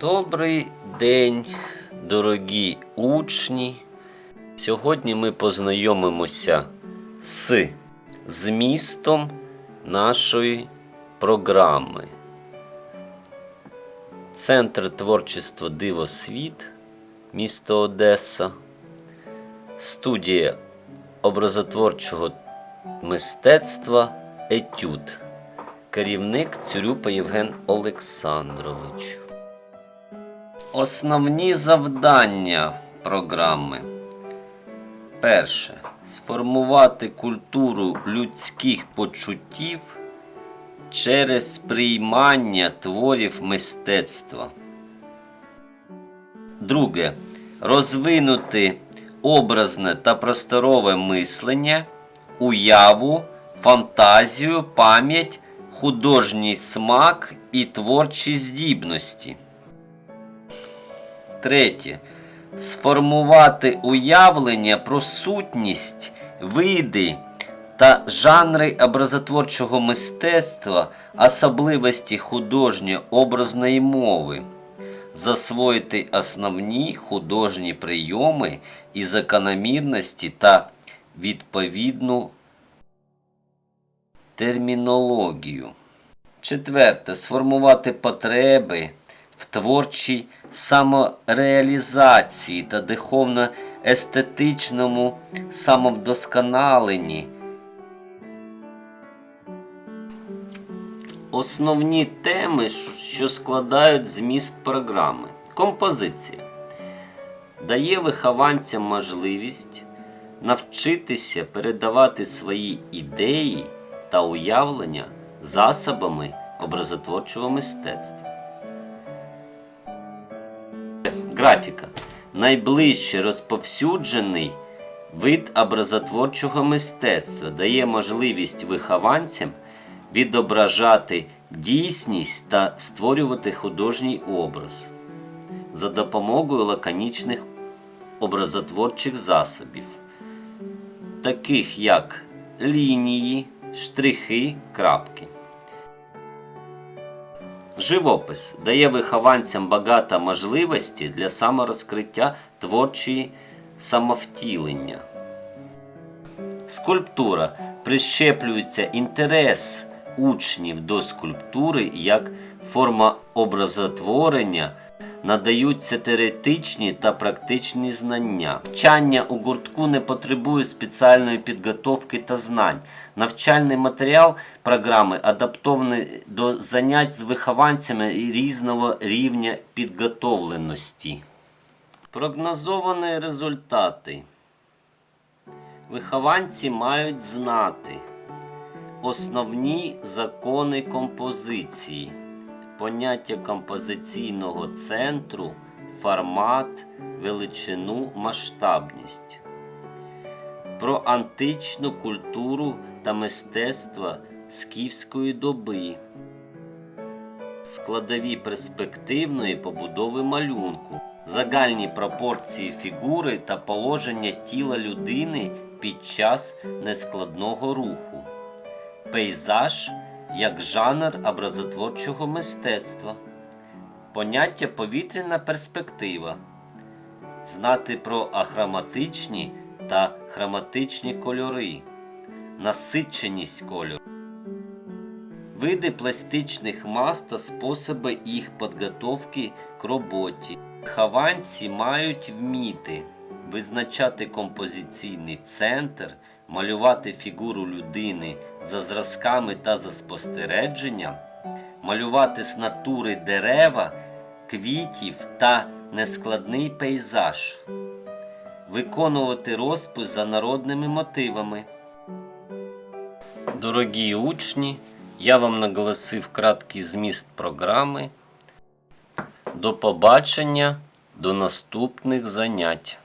Добрий день, дорогі учні. Сьогодні ми познайомимося з змістом нашої програми. Центр творчества Дивосвіт, місто Одеса, студія образотворчого мистецтва Етюд. Керівник Цюрюпа Євген Олександрович. Основні завдання програми. Перше. Сформувати культуру людських почуттів через сприймання творів мистецтва. Друге. Розвинути образне та просторове мислення, уяву, фантазію, пам'ять, художній смак і творчі здібності. Третє. Сформувати уявлення про сутність, види та жанри образотворчого мистецтва, особливості художньо-образної мови, засвоїти основні художні прийоми і закономірності та відповідну термінологію. Четверте. Сформувати потреби в творчій самореалізації та духовно-естетичному самовдосконаленні. Основні теми, що складають зміст програми. Композиція дає вихованцям можливість навчитися передавати свої ідеї та уявлення засобами образотворчого мистецтва. Графіка найближче розповсюджений вид образотворчого мистецтва дає можливість вихованцям відображати дійсність та створювати художній образ за допомогою лаконічних образотворчих засобів, таких як лінії, штрихи, крапки. Живопис дає вихованцям багато можливості для саморозкриття творчої самовтілення. Скульптура прищеплюється інтерес учнів до скульптури як форма образотворення, надаються теоретичні та практичні знання. Навчання у гуртку не потребує спеціальної підготовки та знань. Навчальний матеріал програми адаптований до занять з вихованцями різного рівня підготовленості. Прогнозовані результати. Вихованці мають знати основні закони композиції, поняття композиційного центру, формат, величину, масштабність, про античну культуру та мистецтво скіфської доби, складові перспективної побудови малюнку, загальні пропорції фігури та положення тіла людини під час нескладного руху, пейзаж як жанр образотворчого мистецтва, поняття повітряна перспектива, знати про ахроматичні та хроматичні кольори, насиченість кольору. Види пластичних мас та способи їх підготовки к роботі. Хованці мають вміти визначати композиційний центр, малювати фігуру людини за зразками та за спостереженням, малювати з натури дерева, квітів та нескладний пейзаж, виконувати розпис за народними мотивами. Дорогі учні, я вам наголосив краткий зміст програми. До побачення, до наступних занять.